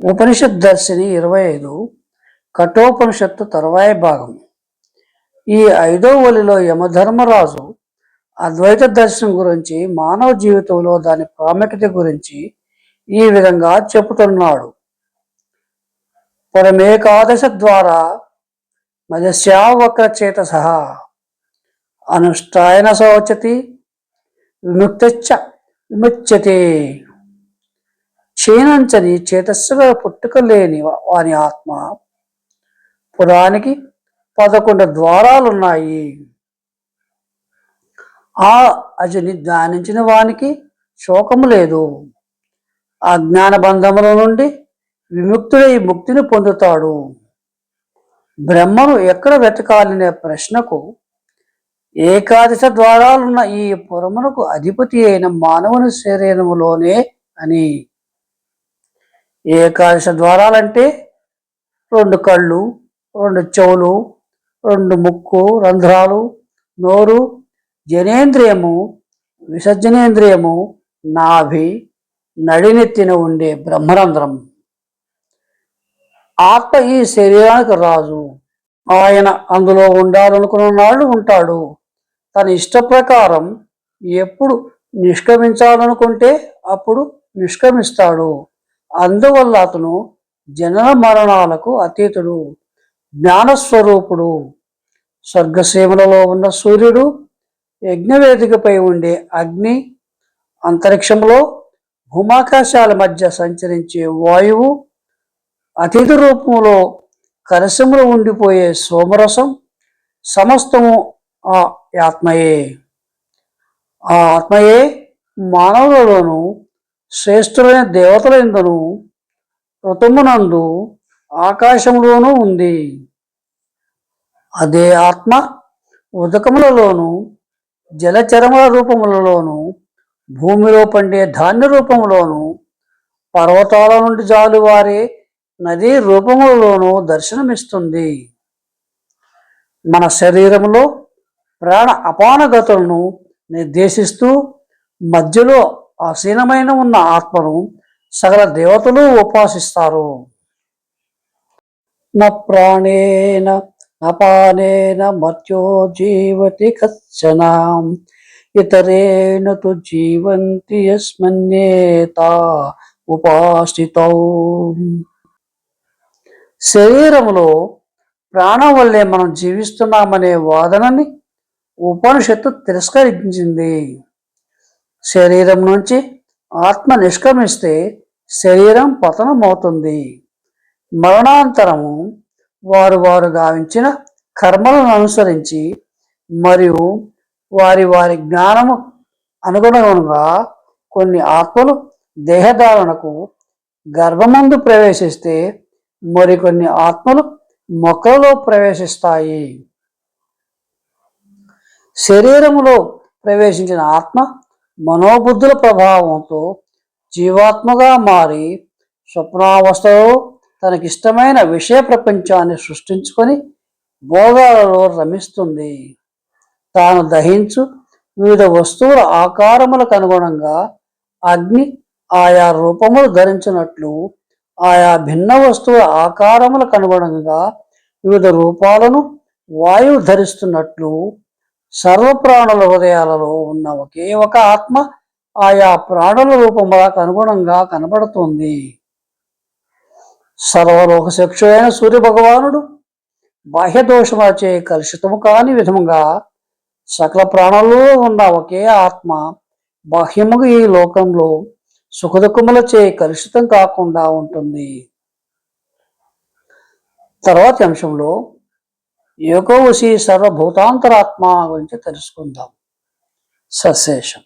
ఉపనిషత్ దర్శిని ఇరవై ఐదు కఠోపనిషత్తు తర్వాయి భాగం. ఈ ఐదో ఒలిలో యమధర్మరాజు అద్వైత దర్శనం గురించి మానవ జీవితంలో దాని ప్రాముఖ్యత గురించి ఈ విధంగా చెబుతున్నాడు పరమేకాదశ ద్వారా మదశ్యావక్రచేత సహా అనుష్ఠాయన శోచతి విముక్త విముచ్యతే. క్షీణించని చేతస్సుగా పుట్టుకలేని వాని ఆత్మ పురానికి పదకొండు ద్వారాలున్నాయి. ఆ అజుని ధ్యానించిన వానికి శోకము లేదు. ఆ బంధముల నుండి విముక్తుడై ముక్తిని పొందుతాడు. బ్రహ్మను ఎక్కడ వెతకాలనే ప్రశ్నకు ఏకాదశ ద్వారాలున్న ఈ పురమునకు అధిపతి అయిన మానవుని శరీరములోనే అని ఏకాదశ ద్వారాలంటే రెండు కళ్ళు రెండు చెవులు రెండు ముక్కు రంధ్రాలు నోరు జనేంద్రియము విసర్జనేంద్రియము నాభి నడినెత్తిన ఉండే బ్రహ్మరంధ్రం. ఆత్మ ఈ శరీరానికి రాజు. ఆయన అందులో ఉండాలనుకున్న నాడు ఉంటాడు. తన ఇష్ట ప్రకారం ఎప్పుడు నిష్క్రమించాలనుకుంటే అప్పుడు నిష్క్రమిస్తాడు. అందువల్ల అతను జనన మరణాలకు అతీతుడు జ్ఞానస్వరూపుడు స్వర్గసీమలలో ఉన్న సూర్యుడు యజ్ఞవేదికపై ఉండే అగ్ని అంతరిక్షంలో భూమాకాశాల మధ్య సంచరించే వాయువు అతిథి రూపంలో కరసములు ఉండిపోయే సోమరసం సమస్తము ఆ ఆత్మయే. ఆ ఆత్మయే మానవులలోనూ శ్రేష్ఠులైన దేవతల ఇందును ఋతుమునందు ఆకాశంలోనూ ఉంది. అదే ఆత్మ ఉదకములలోను జలచరముల రూపములలోను భూమిలో పండే ధాన్య రూపములోను పర్వతాల నుండి జాలువారే నదీ రూపములలోనూ దర్శనమిస్తుంది. మన శరీరంలో ప్రాణ అపానగతులను నిర్దేశిస్తూ మధ్యలో ఆసీనమైన ఉన్న ఆత్మను సకల దేవతలు ఉపాసిస్తారు. న ప్రాణేన అపానేన మర్త్యో జీవతి కచ్చన ఇతరేణ తు జీవంతి యస్మన్యేత ఉపాసితౌ. శరీరములో ప్రాణం వల్లే మనం జీవిస్తున్నామనే వాదనని ఉపనిషత్తు తిరస్కరించింది. శరీరం నుంచి ఆత్మ నిష్క్రమిస్తే శరీరం పతనమవుతుంది. మరణాంతరము వారు వారు గావించిన కర్మలను అనుసరించి మరియు వారి వారి జ్ఞానము అనుగుణంగా కొన్ని ఆత్మలు దేహధారణకు గర్భమందు ప్రవేశిస్తే మరికొన్ని ఆత్మలు మొక్కలలో ప్రవేశిస్తాయి. శరీరములో ప్రవేశించిన ఆత్మ మనోబుద్ధుల ప్రభావంతో జీవాత్మగా మారి స్వప్నావస్థలో తనకిష్టమైన విషయ ప్రపంచాన్ని సృష్టించుకొని భోగాలలో రమిస్తుంది. తాను దహించు వివిధ వస్తువుల ఆకారములకు అనుగుణంగా అగ్ని ఆయా రూపములు ధరించినట్లు ఆయా భిన్న వస్తువుల ఆకారములకు అనుగుణంగా వివిధ రూపాలను వాయువు ధరిస్తున్నట్లు సర్వప్రాణుల హృదయాలలో ఉన్న ఒకే ఒక ఆత్మ ఆయా ప్రాణుల రూపములకు అనుగుణంగా కనబడుతుంది. సర్వలోక శిక్షుడైన సూర్య భగవానుడు బాహ్యదోషమచే కలుషితము కాని విధముగా సకల ప్రాణులలో ఉన్న ఒకే ఆత్మ బాహ్యముగా ఈ లోకంలో సుఖదుఖములచే కలుషితం కాకుండా ఉంటుంది. తర్వాతి అంశంలో యోగోవసి సర్వభూతాంతరాత్మ గురించి తెలుసుకుందాం. సశేషం.